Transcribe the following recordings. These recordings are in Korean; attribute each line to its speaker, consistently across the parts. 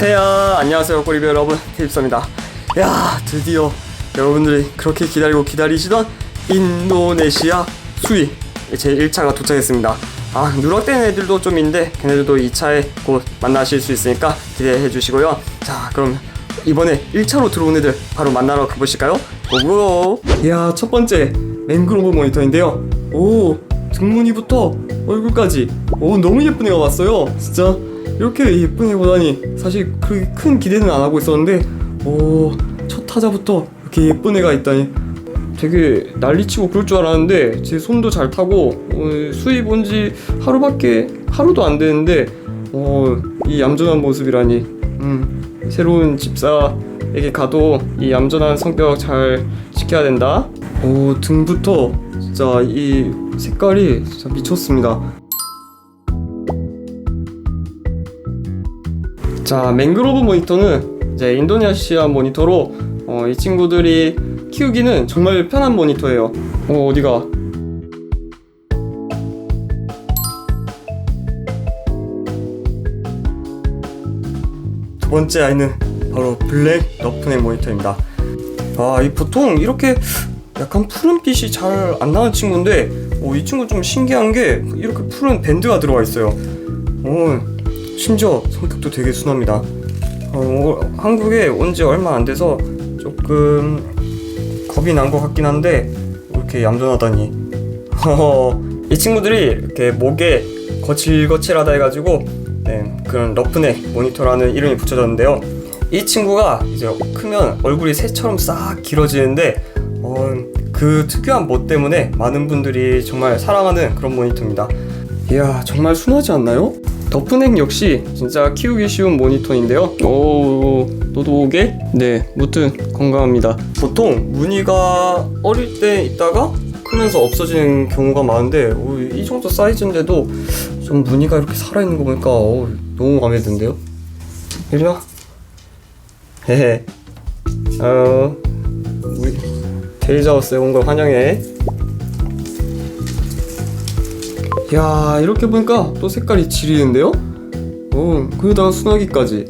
Speaker 1: 태야 안녕하세요 꼬리배 여러분. 테입스입니다. 야 드디어 여러분들이 그렇게 기다리고 기다리시던 인도네시아 수위 제 1차가 도착했습니다. 아 누락된 애들도 좀 있는데 걔네들도 2차에 곧 만나실 수 있으니까 기대해 주시고요. 자 그럼 이번에 1차로 들어온 애들 바로 만나러 가보실까요? 고고! 이야 첫 번째 맹그로브 모니터인데요. 오 등무늬부터 얼굴까지. 오 너무 예쁜 애가 왔어요. 진짜 이렇게 예쁜 애보다니 사실 그렇게 큰 기대는 안 하고 있었는데 오 첫 타자부터 이렇게 예쁜 애가 있다니. 되게 난리치고 그럴 줄 알았는데 제 손도 잘 타고 어, 수입 온 지 하루밖에 하루도 안 되는데 어, 이 얌전한 모습이라니. 음, 새로운 집사에게 가도 이 얌전한 성격 잘 지켜야 된다. 오 등부터 진짜 이 색깔이 진짜 미쳤습니다 자 맹그로브 모니터는 이제 인도네시아 모니터로 어, 이 친구들이 키우기는 정말 편한 모니터예요. 어 어디가? 두 번째 아이는 바로 블랙 너프넥 모니터입니다. 아, 이 보통 이렇게 약간 푸른빛이 잘 안 나는 친구인데, 어, 이 친구 좀 신기한 게 이렇게 푸른 밴드가 들어가 있어요. 어, 심지어 성격도 되게 순합니다. 어, 한국에 온 지 얼마 안 돼서 조금 겁이 난 것 같긴 한데 이렇게 얌전하다니. 이 친구들이 이렇게 목에 거칠거칠하다 해가지고 네, 그런 러프넥 모니터라는 이름이 붙여졌는데요. 이 친구가 이제 크면 얼굴이 새처럼 싹 길어지는데 어, 그 특유한 멋 때문에 많은 분들이 정말 사랑하는 그런 모니터입니다. 이야 정말 순하지 않나요? 더프넥 역시 진짜 키우기 쉬운 모니터인데요. 오, 너도 오게? 네, 무튼 건강합니다. 보통 무늬가 어릴 때 있다가 크면서 없어지는 경우가 많은데 오, 이 정도 사이즈인데도 좀 무늬가 이렇게 살아있는 거 보니까 오, 너무 마음에. 이리 와. 헤헤. 어, 우리 데이자우스에 온 걸 환영해. 야 이렇게 보니까 또 색깔이 지리는데요? 오 거기다가 순하기까지.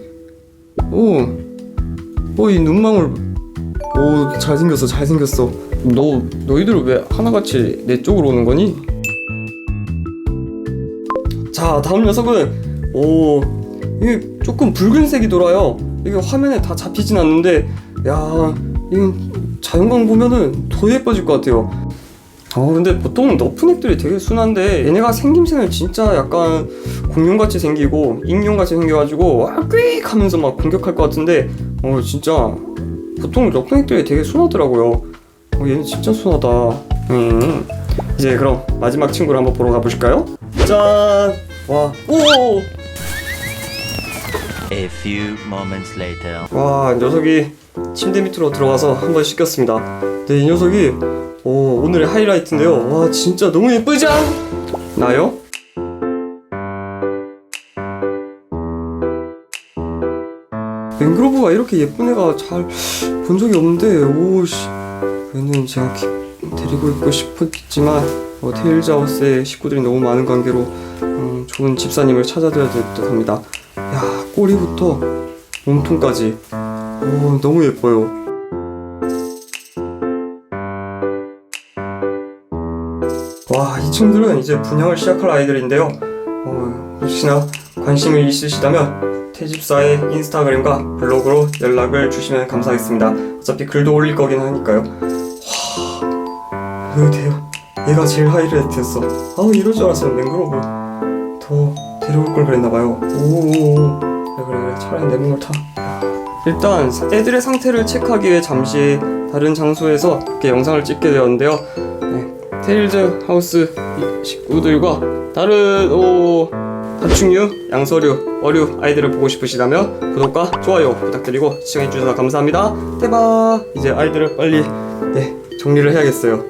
Speaker 1: 오 오 이 눈망울. 오 잘생겼어 잘생겼어. 너 너희들 왜 하나같이 내 쪽으로 오는 거니? 자 다음 녀석은 오 이게 조금 붉은색이 돌아요. 이게 화면에 다 잡히진 않는데 야 이건 자연광 보면은 더 예뻐질 것 같아요 어 근데 보통 너프닉들이 되게 순한데 얘네가 생김새는 진짜 약간 공룡같이 생기고 익룡같이 생겨가지고 와꽥 하면서 막 공격할 것 같은데 어 진짜 보통 너프닉들이 되게 순하더라고요 어 얘는 진짜 순하다 음 이제 그럼 마지막 친구를 한번 보러 가보실까요? 짠! 와, 오!
Speaker 2: A few moments later.
Speaker 1: 와, 녀석이 침대 밑으로 들어가서 한 번 씻겼습니다. 네, 이 녀석이 오, 오늘의 하이라이트인데요. 와, 진짜 너무 예쁘지 않? 나요? 맹그로브가 이렇게 예쁜 애가 잘 본 적이 없는데, 오씨. 얘는 제가 기- 데리고 있고 싶었지만, 어, 테일즈하우스의 식구들이 너무 많은 관계로, 음, 좋은 집사님을 찾아드려야 될 듯 합니다. 야, 꼬리부터 몸통까지. 오, 너무 예뻐요. 와, 이 친구들은 이제 분양을 시작할 아이들인데요. 어, 혹시나 관심이 있으시다면 태집사의 인스타그램과 블로그로 연락을 주시면 감사하겠습니다. 어차피 글도 올릴 거긴 하니까요. 와, 의대요. 얘가 제일 하이라이트였어. 아, 이럴 줄 알았으면 맹그로브 더 데려올 걸 그랬나봐요. 오, 그래 그래. 차라리 내 몸을 타. 일단 애들의 상태를 체크하기 위해 잠시 다른 장소에서 이렇게 영상을 찍게 되었는데요. 네, 테일즈 하우스 식구들과 다른 오 파충류, 양서류, 어류 아이들을 보고 싶으시다면 구독과 좋아요 부탁드리고 시청해주셔서 감사합니다. 대박! 이제 아이들을 빨리 네 정리를 해야겠어요.